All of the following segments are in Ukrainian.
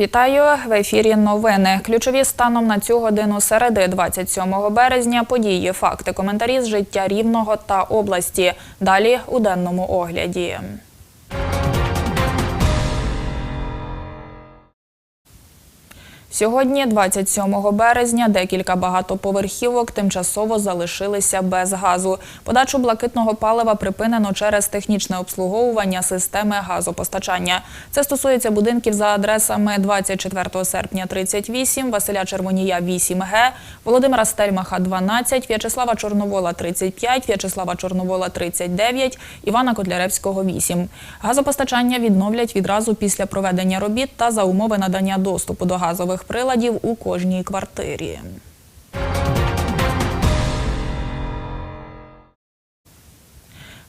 Вітаю в ефірі. Новини. Ключові станом на цю годину середи, 27 березня. Події, факти, коментарі з життя рівного та області. Далі у денному огляді. Сьогодні, 27 березня, декілька багатоповерхівок тимчасово залишилися без газу. Подачу блакитного палива припинено через технічне обслуговування системи газопостачання. Це стосується будинків за адресами 24 серпня 38, Василя Червонія 8Г, Володимира Стельмаха 12, В'ячеслава Чорновола 35, В'ячеслава Чорновола 39, Івана Котляревського 8. Газопостачання відновлять відразу після проведення робіт та за умови надання доступу до газових приладів у кожній квартирі.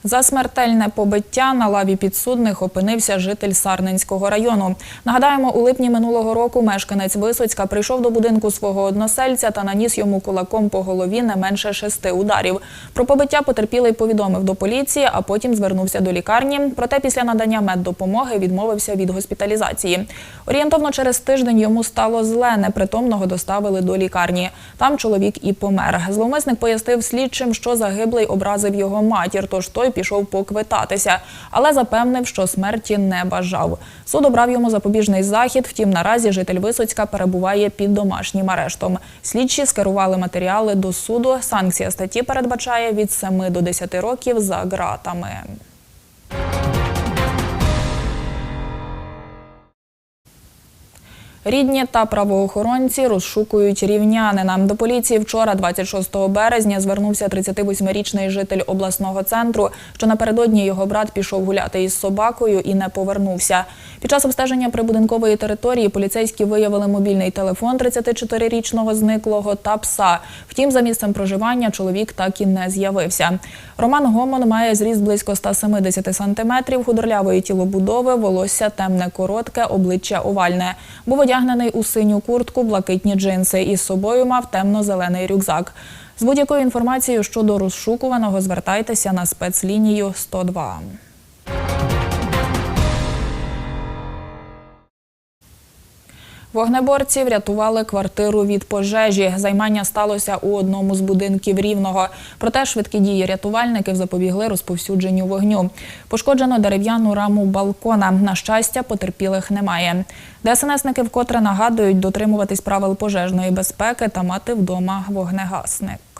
За смертельне побиття на лаві підсудних опинився житель Сарненського району. Нагадаємо, у липні минулого року мешканець Висоцька прийшов до будинку свого односельця та наніс йому кулаком по голові не менше шести ударів. Про побиття потерпілий повідомив до поліції, а потім звернувся до лікарні. Проте після надання меддопомоги відмовився від госпіталізації. Орієнтовно через тиждень йому стало зле. Непритомного доставили до лікарні. Там чоловік і помер. Зловмисник пояснив слідчим, що загиблий образив його матір, тож той пішов поквитатися, але запевнив, що смерті не бажав. Суд обрав йому запобіжний захід. Втім, наразі житель Висоцька перебуває під домашнім арештом. Слідчі скерували матеріали до суду. Санкція статті передбачає від 7 до 10 років за ґратами. Рідні та правоохоронці розшукують рівнянина. До поліції вчора, 26 березня, звернувся 38-річний житель обласного центру, що напередодні його брат пішов гуляти із собакою і не повернувся. Під час обстеження прибудинкової території поліцейські виявили мобільний телефон 34-річного зниклого та пса. Втім, за місцем проживання чоловік так і не з'явився. Роман Гомон має зріст близько 170 сантиметрів, худорлявої тілобудови, волосся темне коротке, обличчя овальне. Був одягнений у синю куртку, блакитні джинси. Із собою мав темно-зелений рюкзак. З будь-якою інформацією щодо розшукуваного звертайтеся на спецлінію 102. Вогнеборці врятували квартиру від пожежі. Займання сталося у одному з будинків Рівного. Проте швидкі дії рятувальників запобігли розповсюдженню вогню. Пошкоджено дерев'яну раму балкона. На щастя, потерпілих немає. ДСНСники вкотре нагадують дотримуватись правил пожежної безпеки та мати вдома вогнегасник.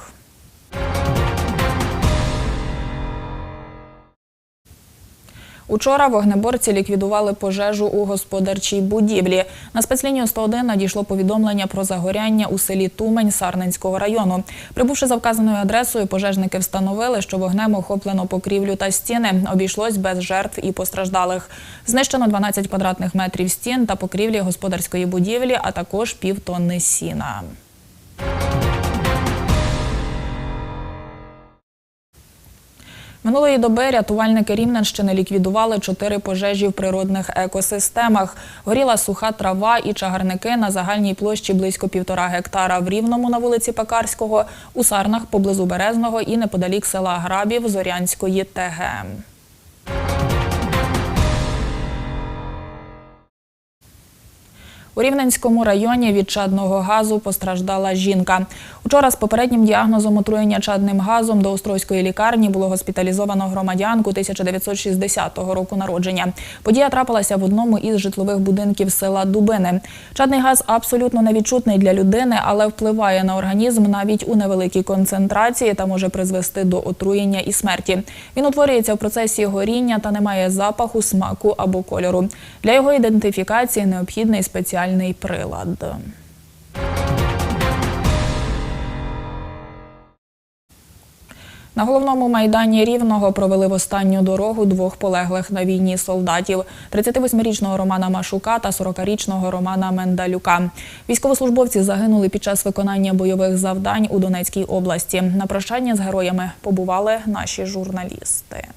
Учора вогнеборці ліквідували пожежу у господарчій будівлі. На спецлінію 101 надійшло повідомлення про загоряння у селі Тумень Сарненського району. Прибувши за вказаною адресою, пожежники встановили, що вогнем охоплено покрівлю та стіни. Обійшлось без жертв і постраждалих. Знищено 12 квадратних метрів стін та покрівлі господарської будівлі, а також півтонни сіна. Минулої доби рятувальники Рівненщини ліквідували чотири пожежі в природних екосистемах. Горіла суха трава і чагарники на загальній площі близько півтора гектара в Рівному на вулиці Пекарського, у Сарнах поблизу Березного і неподалік села Грабів Зорянської ТГ. У Рівненському районі від чадного газу постраждала жінка. Учора з попереднім діагнозом отруєння чадним газом до Острозької лікарні було госпіталізовано громадянку 1960 року народження. Подія трапилася в одному із житлових будинків села Дубини. Чадний газ абсолютно невідчутний для людини, але впливає на організм навіть у невеликій концентрації та може призвести до отруєння і смерті. Він утворюється в процесі горіння та не має запаху, смаку або кольору. Для його ідентифікації необхідний спеціальний спеціальний прилад. На головному майдані Рівного провели в останню дорогу двох полеглих на війні солдатів: – 38-річного Романа Машука та 40-річного Романа Мендалюка. Військовослужбовці загинули під час виконання бойових завдань у Донецькій області. На прощання з героями побували наші журналісти.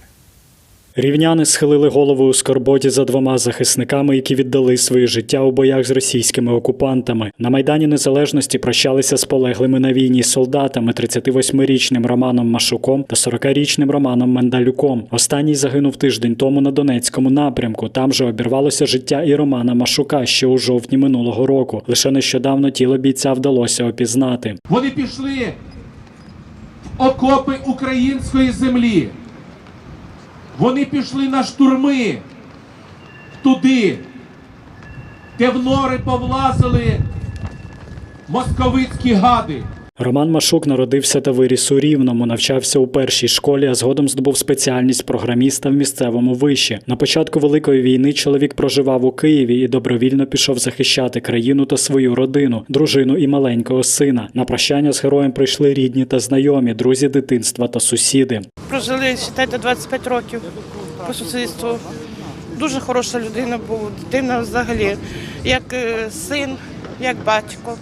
Рівняни схилили голову у скорботі за двома захисниками, які віддали своє життя у боях з російськими окупантами. На майдані Незалежності прощалися з полеглими на війні солдатами 38-річним Романом Машуком та 40-річним Романом Мендалюком. Останній загинув тиждень тому на Донецькому напрямку. Там же обірвалося життя і Романа Машука ще у жовтні минулого року. Лише нещодавно тіло бійця вдалося опізнати. Вони пішли в окопи української землі. Вони пішли на штурми туди, де в нори повлазили московицькі гади. Роман Машук народився та виріс у Рівному, навчався у першій школі, а згодом здобув спеціальність програміста в місцевому виші. На початку Великої війни чоловік проживав у Києві і добровільно пішов захищати країну та свою родину, дружину і маленького сина. На прощання з героєм прийшли рідні та знайомі, друзі дитинства та сусіди. Прожили, вважайте, 25 років по сусідству. Дуже хороша людина була, дитина взагалі, як е, син, як батько.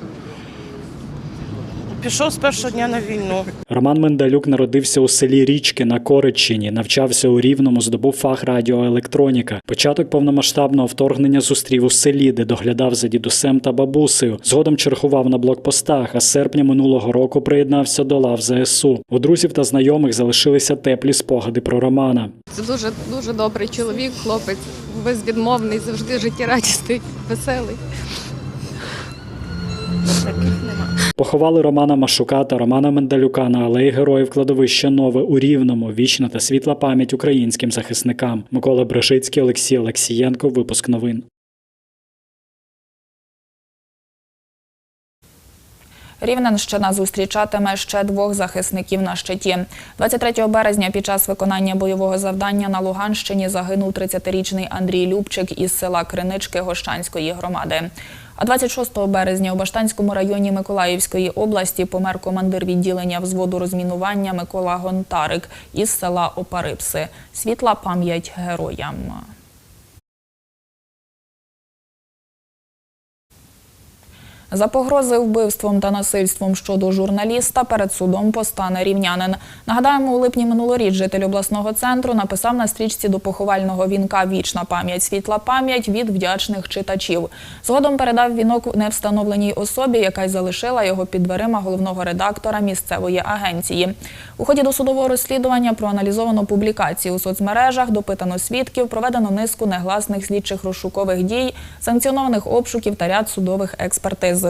Пішов з першого дня на війну. Роман Мендалюк народився у селі Річки на Коричині, навчався у Рівному, здобув фах радіоелектроніка. Початок повномасштабного вторгнення зустрів у селі, де доглядав за дідусем та бабусею. Згодом чергував на блокпостах, а з серпня минулого року приєднався до лав ЗСУ. У друзів та знайомих залишилися теплі спогади про Романа. Це дуже дуже добрий чоловік, хлопець, безвідмовний, завжди життєрадісний, веселий. Поховали Романа Машука та Романа Мендалюка на алеї Героїв кладовища Нове у Рівному. Вічна та світла пам'ять українським захисникам. Микола Брешицький, Олексій Олексієнко. Випуск новин. Рівненщина зустрічатиме ще двох захисників на щиті. 23 березня під час виконання бойового завдання на Луганщині загинув 30-річний Андрій Любчик із села Кринички Гощанської громади. А 26 березня у Баштанському районі Миколаївської області помер командир відділення взводу розмінування Микола Гонтарик із села Опарипси. Світла пам'ять героям. За погрози вбивством та насильством щодо журналіста перед судом постане рівнянин. Нагадаємо, у липні минулоріч житель обласного центру написав на стрічці до поховального вінка Вічна пам'ять, світла пам'ять від вдячних читачів. Згодом передав вінок невстановленій особі, яка й залишила його під дверима головного редактора місцевої агенції. У ході досудового розслідування проаналізовано публікації у соцмережах, допитано свідків, проведено низку негласних слідчих розшукових дій, санкціонованих обшуків та ряд судових експертиз.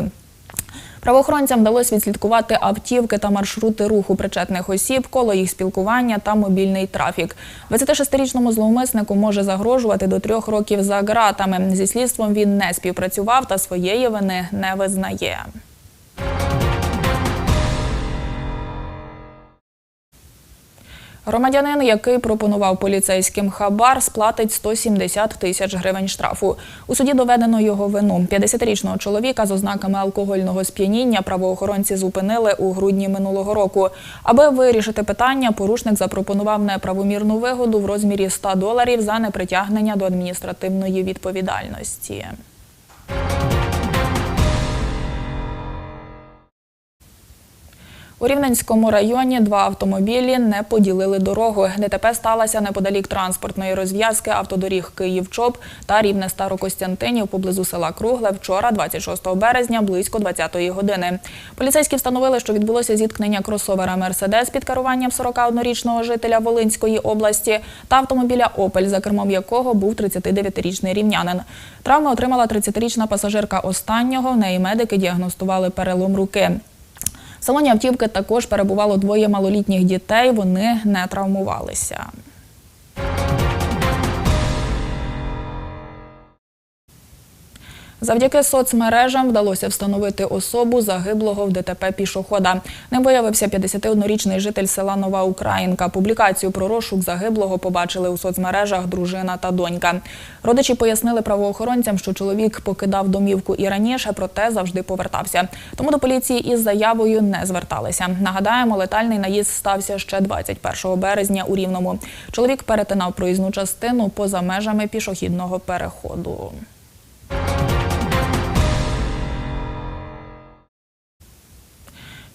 Правоохоронцям вдалося відслідкувати автівки та маршрути руху причетних осіб, коло їх спілкування та мобільний трафік. 26-річному зловмиснику може загрожувати до трьох років за ґратами. Зі слідством він не співпрацював та своєї вини не визнає. Громадянин, який пропонував поліцейським хабар, сплатить 170 тисяч гривень штрафу. У суді доведено його вину. 50-річного чоловіка з ознаками алкогольного сп'яніння правоохоронці зупинили у грудні минулого року. Аби вирішити питання, порушник запропонував неправомірну вигоду в розмірі 100 доларів за непритягнення до адміністративної відповідальності. У Рівненському районі два автомобілі не поділили дорогу. ДТП сталося неподалік транспортної розв'язки автодоріг Київ-Чоп та Рівне Старокостянтинів поблизу села Кругле вчора, 26 березня, близько 20-ї години. Поліцейські встановили, що відбулося зіткнення кросовера Мерседес під керуванням 41-річного жителя Волинської області та автомобіля Опель, за кермом якого був 39-річний рівнянин. Травми отримала 30-річна пасажирка останнього. В неї медики діагностували перелом руки. Салоні автівки також перебувало двоє малолітніх дітей. Вони не травмувалися. Завдяки соцмережам вдалося встановити особу загиблого в ДТП пішохода. Ним виявився 51-річний житель села Нова Українка. Публікацію про розшук загиблого побачили у соцмережах дружина та донька. Родичі пояснили правоохоронцям, що чоловік покидав домівку і раніше, проте завжди повертався. Тому до поліції із заявою не зверталися. Нагадаємо, летальний наїзд стався ще 21 березня у Рівному. Чоловік перетинав проїзну частину поза межами пішохідного переходу.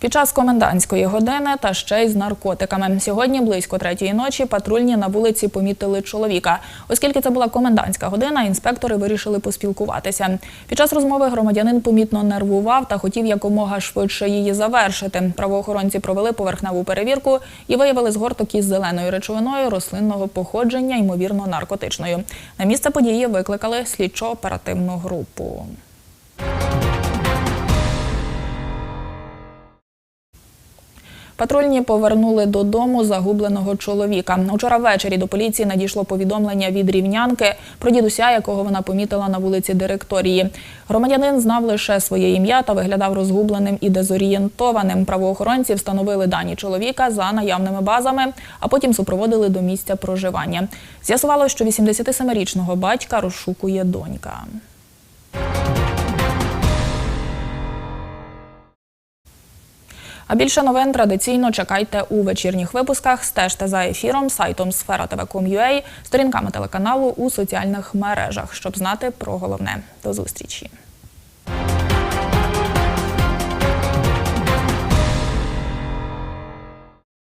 Під час комендантської години та ще й з наркотиками. Сьогодні близько третьої ночі патрульні на вулиці помітили чоловіка. Оскільки це була комендантська година, інспектори вирішили поспілкуватися. Під час розмови громадянин помітно нервував та хотів якомога швидше її завершити. Правоохоронці провели поверхневу перевірку і виявили згорток із зеленою речовиною рослинного походження, ймовірно, наркотичною. На місце події викликали слідчо-оперативну групу. Патрульні повернули додому загубленого чоловіка. Учора ввечері до поліції надійшло повідомлення від рівнянки про дідуся, якого вона помітила на вулиці Директорії. Громадянин знав лише своє ім'я та виглядав розгубленим і дезорієнтованим. Правоохоронці встановили дані чоловіка за наявними базами, а потім супроводили до місця проживання. З'ясувало, що 87-річного батька розшукує донька. А більше новин традиційно чекайте у вечірніх випусках. Стежте за ефіром, сайтом Сфера сторінками телеканалу у соціальних мережах, щоб знати про головне. До зустрічі.